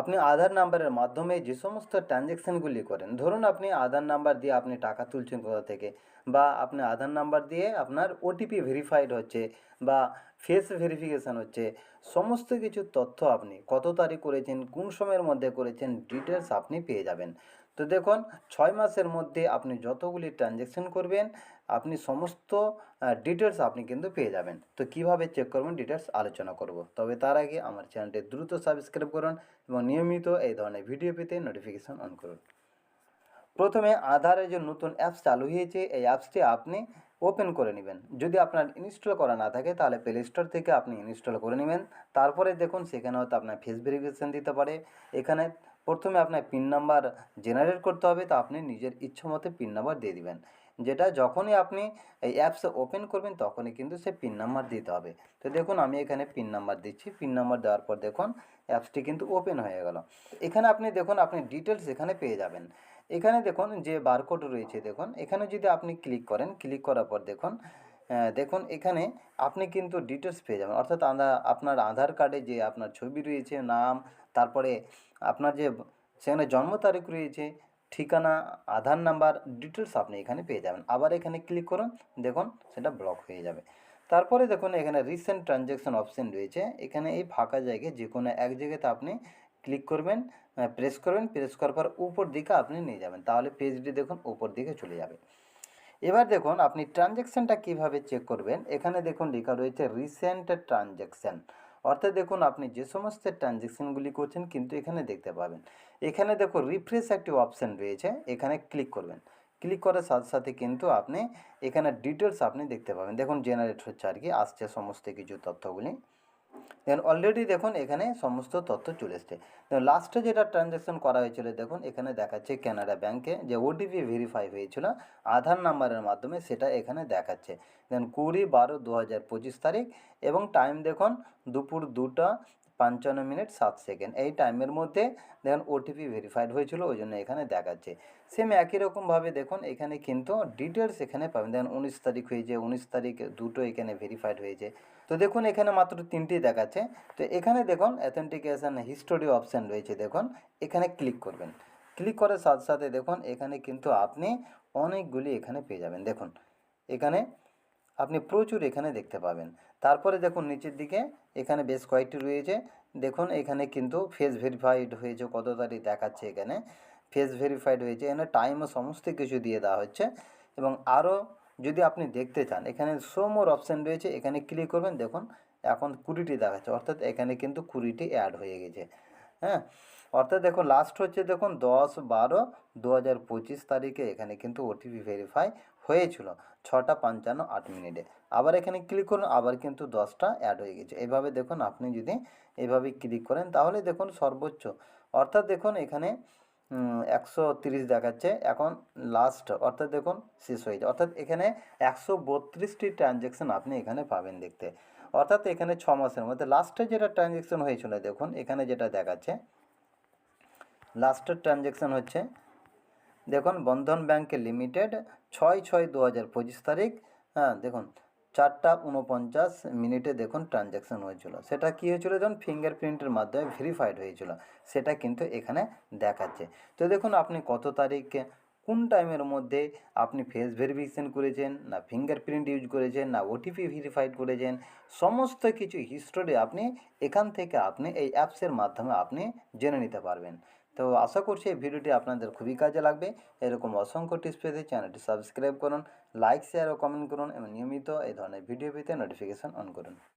আপনি আধার নাম্বারের মাধ্যমে যে সমস্ত ট্রানজ্যাকশানগুলি করেন, ধরুন আপনি আধার নাম্বার দিয়ে আপনি টাকা তুলছেন কোথাও থেকে বা আপনি আধার নাম্বার দিয়ে আপনার ওটিপি ভেরিফাইড হচ্ছে বা ফেস ভেরিফিকেশান হচ্ছে, সমস্ত কিছু তথ্য আপনি কত তারিখ করেছেন, কোন সময়ের মধ্যে করেছেন ডিটেলস আপনি পেয়ে যাবেন। তো দেখুন, ছয় মাসের মধ্যে আপনি যতগুলি ট্রানজ্যাকশান করবেন, আপনি সমস্ত ডিটেলস আপনি কিন্তু পেয়ে যাবেন। তো কীভাবে চেক করবেন ডিটেলস আলোচনা করব। তবে তার আগে আমার চ্যানেলটি দ্রুত সাবস্ক্রাইব করুন এবং নিয়মিত এই ধরনের ভিডিও পেতে নোটিফিকেশান অন করুন। প্রথমে আধারের যে নতুন অ্যাপস চালু হয়েছে, এই অ্যাপসটি আপনি ওপেন করে নেবেন। যদি আপনার ইনস্টল করা না থাকে, তাহলে প্লে স্টোর থেকে আপনি ইনস্টল করে নেবেন। তারপরে দেখুন সেখানে হয়তো আপনার ফেস ভেরিফিকেশান দিতে পারে। এখানে প্রথমে আপনার পিন নাম্বার জেনারেট করতে হবে, তো আপনি নিজের ইচ্ছে মতো পিন নাম্বার দিয়ে দিবেন। যেটা যখনই আপনি এই অ্যাপস ওপেন করবেন, তখনই কিন্তু সে পিন নাম্বার দিতে হবে। তো দেখুন, আমি এখানে পিন নাম্বার দিচ্ছি। পিন নাম্বার দেওয়ার পর দেখুন অ্যাপসটি কিন্তু ওপেন হয়ে গেল। এখানে আপনি দেখুন, আপনি ডিটেলস এখানে পেয়ে যাবেন। এখানে দেখুন, যে বারকোড রয়েছে, দেখুন, এখানে যদি আপনি ক্লিক করেন ক্লিক করার পর দেখুন দেখুন, এখানে আপনি কিন্তু ডিটেলস পেয়ে যাবেন। অর্থাৎ আপনার আধার কার্ডে যে আপনার ছবি রয়েছে, নাম তারপরে আপনার যে সেখানে জন্ম তারিখ রয়েছে, ঠিকানা, আধার নাম্বার ডিটেলস আপনি এখানে পেয়ে যাবেন। আবার এখানে ক্লিক করুন, দেখুন সেটা ব্লক হয়ে যাবে। তারপরে দেখুন এখানে রিসেন্ট ট্রানজ্যাকশন অপশন রয়েছে। এখানে এই ফাঁকা জায়গায় যে কোনো এক জায়গাতে আপনি ক্লিক করবেন প্রেস করবেন। প্রেস করার পর উপর দিকে আপনি নিয়ে যাবেন। তাহলে পেজটি দেখুন উপর দিকে চলে যাবে। এবার দেখুন আপনি ট্রানজ্যাকশানটা কীভাবে চেক করবেন? এখানে দেখুন লেখা রয়েছে রিসেন্ট ট্রানজ্যাকশান অর্থাৎ দেখুন, আপনি যে সমস্ত ট্রানজ্যাকশানগুলি করছেন কিন্তু এখানে দেখতে পাবেন। এখানে দেখো রিফ্রেশ একটি অপশান রয়েছে, এখানে ক্লিক করবেন। ক্লিক করার সাথে সাথে কিন্তু আপনি এখানে ডিটেলস আপনি দেখতে পাবেন। দেখুন জেনারেট হচ্ছে আর কি, আসছে সমস্ত কিছু তথ্যগুলি। দেন অলরেডি দেখুন এখানে সমস্ত তথ্য চলে এসছে। লাস্টে যেটা ট্রানজ্যাকশন করা হয়েছিল, দেখুন এখানে দেখাচ্ছে ক্যানাডা ব্যাংকে যে ওটিপি ভেরিফাই হয়েছিল, আধার নাম্বারের মাধ্যমে সেটা এখানে দেখাচ্ছে। দেন কুড়ি বারো দু হাজার পঁচিশ তারিখ এবং টাইম দেখুন দুপুর দুটা পঞ্চান্ন মিনিট সাত সেকেন্ড। এই টাইমের মধ্যে দেখুন ওটিপি ভেরিফাইড হয়েছিল ওই জন্য এখানে দেখাচ্ছে। সেম একই রকমভাবে দেখুন, এখানে কিন্তু ডিটেলস এখানে পাবেন। দেখুন উনিশ তারিখ হয়েছে, উনিশ তারিখ দুটো এখানে ভেরিফাইড হয়েছে। তো দেখুন এখানে মাত্র তিনটি দেখাচ্ছে। তো এখানে দেখুন অ্যাথেন্টিকেশন হিস্টোরি অপশান রয়েছে। দেখুন, এখানে ক্লিক করবেন। ক্লিক করার সাথে সাথে দেখুন, এখানে কিন্তু আপনি অনেকগুলি এখানে পেয়ে যাবেন। দেখুন, এখানে আপনি প্রচুর এখানে দেখতে পাবেন। তারপরে দেখুন নিচের দিকে, এখানে বেশ কয়েকটি রয়েছে। দেখুন, এখানে কিন্তু ফেস ভেরিফাইড হয়েছে, কত তারিখ দেখাচ্ছে এখানে। ফেস ভেরিফাইড হয়েছে, এখানে টাইমও সমস্ত কিছু দিয়ে দেওয়া হচ্ছে। এবং আরও যদি আপনি দেখতে চান, এখানে শো মোর অপশান রয়েছে, এখানে ক্লিক করবেন, দেখুন এখন কুড়িটি দেখাচ্ছে। অর্থাৎ এখানে কিন্তু কুড়িটি অ্যাড হয়ে গেছে। হ্যাঁ? অর্থাৎ দেখুন লাস্ট হচ্ছে দেখুন দশ বারো দু হাজার পঁচিশ তারিখে এখানে কিন্তু ওটিপি ভেরিফাই হয়েছিল। ছটা পঞ্চান্ন আট মিনিটে। আবার এখানে ক্লিক করুন, আবার কিন্তু দশটা অ্যাড হয়ে গেছে। এভাবে দেখুন, আপনি যদি এভাবে ক্লিক করেন, তাহলে দেখুন সর্বোচ্চ। অর্থাৎ দেখুন, এখানে একশো তিরিশ দেখাচ্ছে। এখন লাস্ট অর্থাৎ দেখুন, শেষ হয়ে যায় অর্থাৎ এখানে একশো বত্রিশটি ট্রানজ্যাকশান আপনি এখানে পাবেন দেখতে। অর্থাৎ এখানে ছ মাসের মধ্যে। লাস্টে যেটা ট্রানজ্যাকশান হয়েছিল, দেখুন, এখানে যেটা দেখাচ্ছে লাস্টের ট্রানজ্যাকশান হচ্ছে দেখুন, বন্ধন ব্যাংকে লিমিটেড ছয় ছয় দু হাজার পঁচিশ তারিখ হ্যাঁ দেখুন, চারটা উনপঞ্চাশ মিনিটে দেখুন ট্রানজ্যাকশান হয়েছিল। সেটা কী হয়েছিল দেখুন ফিঙ্গারপ্রিন্টের মাধ্যমে ভেরিফাইড হয়েছিল। সেটা কিন্তু এখানে দেখাচ্ছে। তো দেখুন, আপনি কত তারিখে, কোন টাইমের মধ্যে আপনি ফেস ভেরিফিকেশন করেছেন, না ফিঙ্গারপ্রিন্ট ইউজ করেছেন, না ওটিপি ভেরিফাইড করেছেন, সমস্ত কিছু হিস্টোরি আপনি এখান থেকে আপনি এই অ্যাপসের মাধ্যমে আপনি জেনে নিতে পারবেন। তো আশা করছি এই ভিডিওটি আপনাদের খুবই কাজে লাগবে। এরকম অসংখ্য টিপস পেতে চ্যানেলটি সাবস্ক্রাইব করুন লাইক শেয়ার ও কমেন্ট করুন এবং নিয়মিত এই ধরনের ভিডিও পেতে নোটিফিকেশন অন করুন।